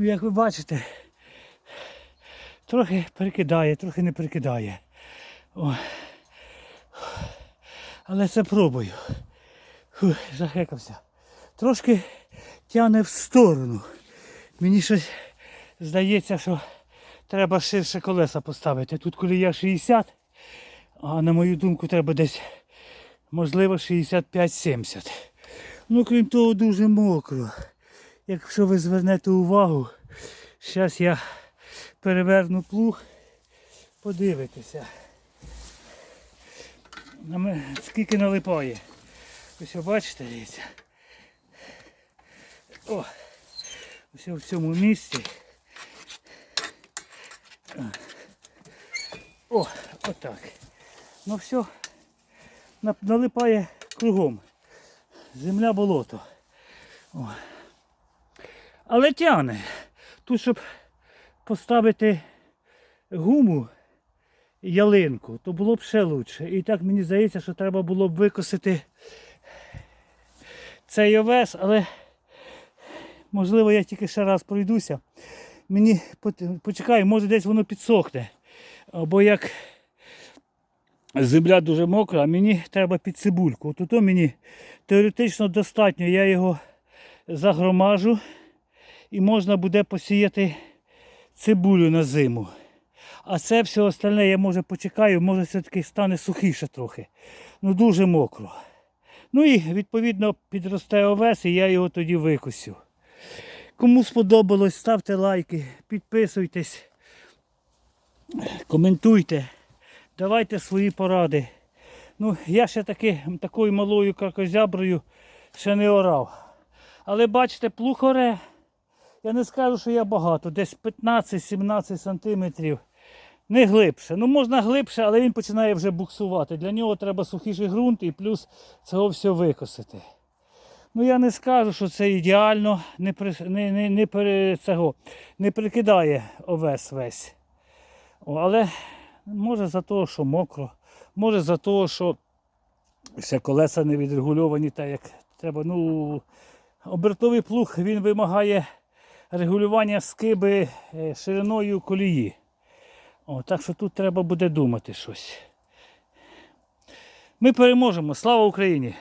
Ну, як ви бачите, трохи перекидає, трохи не перекидає. О. Але це пробую. Фу, захекався. Трошки тягне в сторону. Мені щось здається, що треба ширше колеса поставити. Тут колія 60, а на мою думку треба десь можливо 65-70. Ну, крім того, дуже мокро. Якщо ви звернете увагу, зараз я переверну плуг, ме- Скільки налипає. Ось бачите, дивіться. О, ось в цьому місці. О, отак. Ну все, налипає кругом. Земля болото. О. Але тягне. Тут, щоб поставити гуму ялинку, то було б ще краще. І так мені здається, що треба було б викосити цей овес, але можливо я тільки ще раз пройдуся. Мені почекаю, може десь воно підсохне. Або як земля дуже мокра, мені треба під цибульку. От мені теоретично достатньо, я його загромажу і можна буде посіяти цибулю на зиму. А це все остальне я може почекаю, може все-таки стане сухіше трохи. Ну дуже мокро. Ну і відповідно підросте овес і я його тоді викосю. Кому сподобалось, ставте лайки, підписуйтесь, коментуйте, давайте свої поради. Ну, я ще таки такою малою кракозяброю ще не орав. Але бачите, плуг оре. Я не скажу, що я багато, десь 15-17 сантиметрів. Не глибше. Ну можна глибше, але він починає вже буксувати. Для нього треба сухіший ґрунт і плюс цього все викосити. Ну я не скажу, що це ідеально, не, при, не, не, не, пере, цього, не прикидає овес весь. О, але може за те, що мокро, може за те, що ще колеса не відрегульовані так, як треба. Ну, обертовий плуг він вимагає регулювання скиби е, шириною колії. О, так що тут треба буде думати щось. Ми переможемо. Слава Україні!